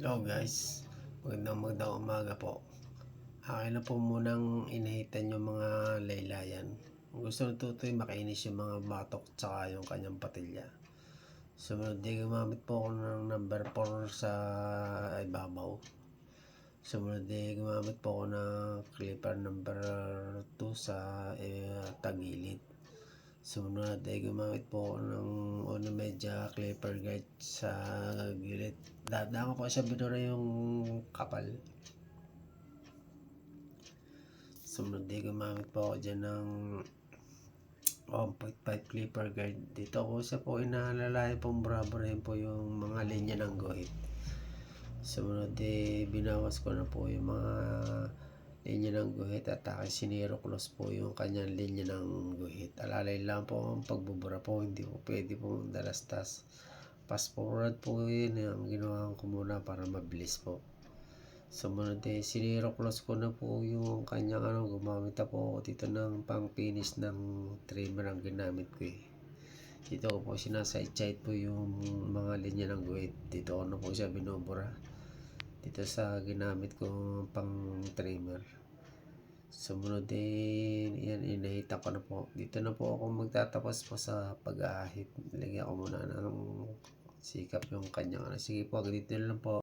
Hello guys, magandang magandang umaga po. Akin na po munang inahitan yung mga laylayan. Gusto ng tutoy, makainis yung mga batok tsaka yung kanyang patilya. Sumunod di gumamit po ako ng number 4 sa ibabaw. Sumunod di gumamit po ako ng clipper number 2 sa eh, tagilid. Sumunod ay gumamit po ako ng ono media clipper guide sa gilid. Dadaan ko sa binura yung kapal. Sumunod ay gumamit po ako dyan ng 1.5 clipper guide. Dito ko sa po inaalalayan pong braburahin po yung mga linya ng guhit. Sumunod ay binawas ko na po yung mga linya ng guhit at aking siniro close po yung kanyang linya ng guhit. Alalay lang po ang pagbubura po, hindi po pwede po dalastas. Fast forward po yun ang ginawa ko muna para mabilis po. Sumunod eh, siniro close ko na po yung kanyang ano, gumamit na po ako dito ng pang finish ng trimmer ang ginamit ko eh. Dito ko po sinaside-side po yung mga linya ng guhit. Dito ko na po siya binubura dito sa ginamit ko pang trimmer. Sumunod din, yan, inahita ko na po. Dito na po ako magtatapos po sa pag-ahit. Lagyan ko muna ng sikap yung kanyang ano. Sige po, ganito na lang po.